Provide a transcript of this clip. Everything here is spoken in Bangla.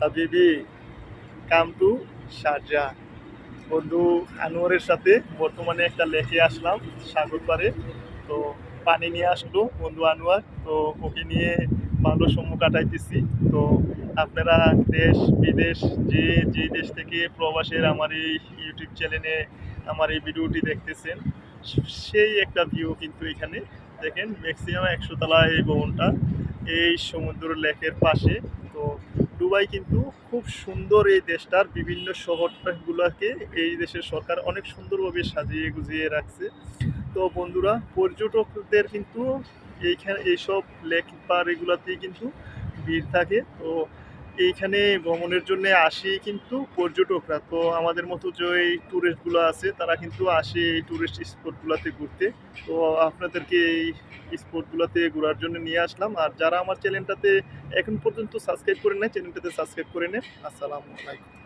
হাবিবি কাম টু শারজা। বন্ধু আনোয়ারের সাথে বর্তমানে একটা লেকে আসলাম, সাগর পাড়ে। তো পানি নিয়ে আসলো বন্ধু আনোয়ার, তো ওকে নিয়ে ভালো সময় কাটাইতেছি। তো আপনারা দেশ, বিদেশ, যে যে দেশ থেকে প্রবাসের আমার এই ইউটিউব চ্যানেলে আমার এই ভিডিওটি দেখতেছেন, সেই একটা ভিউ কিন্তু এখানে। দেখেন ম্যাক্সিমাম একশো তলা এই ভবনটা, এই সমুদ্র লেকের পাশে। দুবাই কিন্তু খুব সুন্দর এই দেশটার বিভিন্ন শহরগুলোকে এই দেশের সরকার অনেক সুন্দরভাবে সাজিয়ে গুজিয়ে রাখছে। তো বন্ধুরা, পর্যটকদের কিন্তু এইখানে এইসব লেক পার এগুলাতেই কিন্তু ভিড় থাকে। তো এইখানে ভ্রমণের জন্য আসি কিন্তু পর্যটকরা। তো আমাদের মতো যে ট্যুরিস্টগুলো আছে, তারা কিন্তু আসে এই ট্যুরিস্ট স্পটগুলোতে ঘুরতে। তো আপনাদেরকে এই স্পটগুলোতে ঘোরার জন্য নিয়ে আসলাম। আর যারা আমার চ্যানেলটাতে এখন পর্যন্ত সাবস্ক্রাইব করে নেয় চ্যানেলটাতে সাবস্ক্রাইব করে নেন। আসসালামু আলাইকুম।